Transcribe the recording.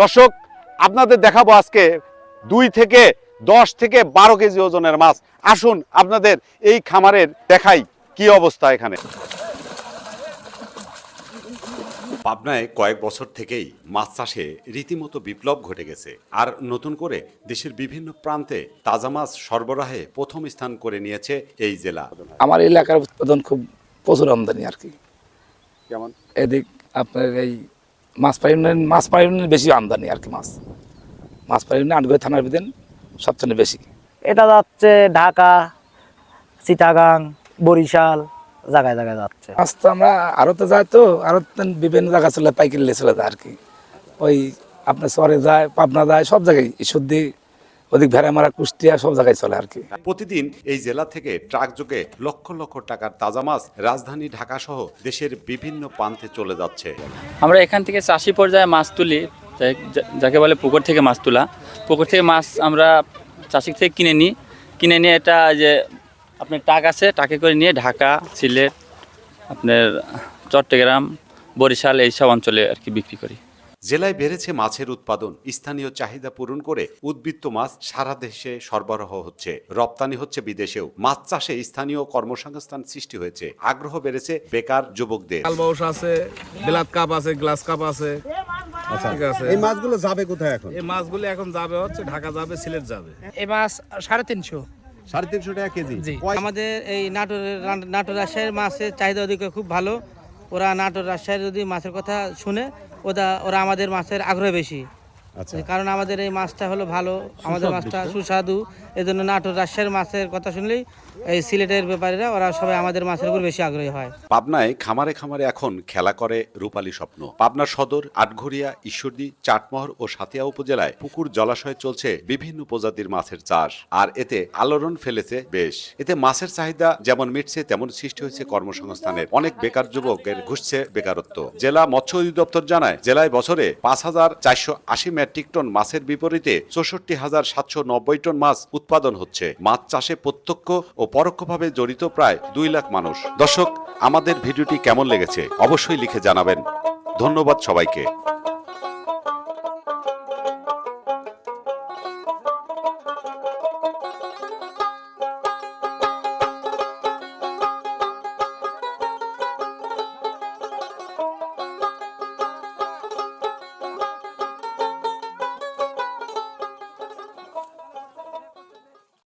দর্শক আপনাদের দেখাবো আজকে দুই থেকে দশ থেকে বারো কেজি ওজনের মাছ। আসুন আপনাদের এই খামারের দেখাই কি অবস্থা এখানে। পাবনায় কয়েক বছর থেকেই মাছ চাষে রীতিমতো বিপ্লব ঘটে গেছে আর নতুন করে দেশের বিভিন্ন প্রান্তে তাজা মাছ সরবরাহে প্রথম স্থান করে নিয়েছে এই জেলা। আমার এলাকার উৎপাদন খুব প্রচুর আমদানি আর কি। কেমন? এদিক আপনার এই মাছ পাইনের মাছ পাইনের বেশি আমদানি আর কি মাছ। মাছ পাইনের আটগড়ি থানার ভিতরে সবচেয়ে বেশি। এটা যাচ্ছে ঢাকা চিটাগাং বরিশাল জায়গায় জায়গায় যাচ্ছে। মাছ তো আমরা আরতে যাই তো আরও বিভিন্ন জায়গা চলে পাইকারি চলে যায় আর কি। ওই আপনার চরে যায় পাবনা যায় সব জায়গায় সর্দি ওদিক ভেড়ামারা কুষ্টিয়া সব জায়গায় চলে আর কি। প্রতিদিন এই জেলা থেকে ট্রাক যোগে লক্ষ লক্ষ টাকার তাজা মাছ রাজধানী ঢাকা সহ দেশের বিভিন্ন প্রান্তে চলে যাচ্ছে। আমরা এখান থেকে চাষি পর্যায়ে মাছ তুলি যাকে বলে পুকুর থেকে মাছ তোলা। পুকুর থেকে মাছ আমরা চাষি থেকে কিনে নিই। কিনে নিয়ে এটা যে আপনার টাক আছে টাকে করে নিয়ে ঢাকা সিলেট আপনার চট্টগ্রাম বরিশাল এইসব অঞ্চলে আর কি বিক্রি করি। জেলায় বেড়েছে মাছের উৎপাদন। স্থানীয় চাহিদা পূরণ করে উদ্বৃত্ত মাছ সারা দেশে সরবরাহ হচ্ছে। রপ্তানি হচ্ছে বিদেশেও। মাছ চাষে স্থানীয় কর্মসংস্থান সৃষ্টি হয়েছে। আগ্রহ বেড়েছে বেকার যুবকদের। আছে বিলাত কাপ আছে গ্লাস কাপ আছে। ঠিক আছে। এই মাছগুলো যাবে কোথায় এখন? এই মাছগুলো এখন যাবে হচ্ছে ঢাকা যাবে সিলেট যাবে। এই মাছ সাড়ে তিনশো। সাড়ে তিনশো টাকা কেজি? আমাদের এই নাটোর নাটোর রাজশাহীর মাছের চাহিদা ওদিকে খুব ভালো। ওরা নাটোর রাজশাহীর যদি মাছের কথা শুনে ওরা ওরা আমাদের মাছের আগ্রহ বেশি। কারণ আমাদের এই মাছটা হলো ভালো আমাদের মাছটা সুস্বাদু। এই জন্য নাটোর রাজশাহীর মাছের কথা শুনলেই এই সিলেটের ব্যাপারীরা ওরা সবাই আমাদের মাছের উপর বেশি আগ্রহী হয়। পাবনায় খামারে খামারে এখন খেলা করে রূপালী স্বপ্ন। পাবনা সদর আটঘরিয়া ঈশ্বরদী চাটমোহর ও সাতিয়া উপজেলায় পুকুর জলাশয়ে চলছে বিভিন্ন প্রজাতির মাছের চাষ। আর এতে আলোড়ন ফেলেছে বেশ। এতে মাছের চাহিদা যেমন মিটছে তেমন সৃষ্টি হয়েছে কর্মসংস্থানের। অনেক বেকার যুবকের ঘুষছে বেকারত্ব। জেলা মৎস্য অধিদপ্তর জানায় জেলায় বছরে পাঁচ হাজার চারশো আশি মেট্রিক টন মাছের বিপরীতে চৌষট্টি হাজার সাতশো নব্বই টন মাছ উৎপাদন হচ্ছে। মাছ চাষে প্রত্যক্ষ ও পরোক্ষভাবে জড়িত প্রায় দুই লাখ মানুষ। দর্শক, আমাদের ভিডিওটি কেমন লেগেছে অবশ্যই লিখে জানাবেন। ধন্যবাদ সবাইকে।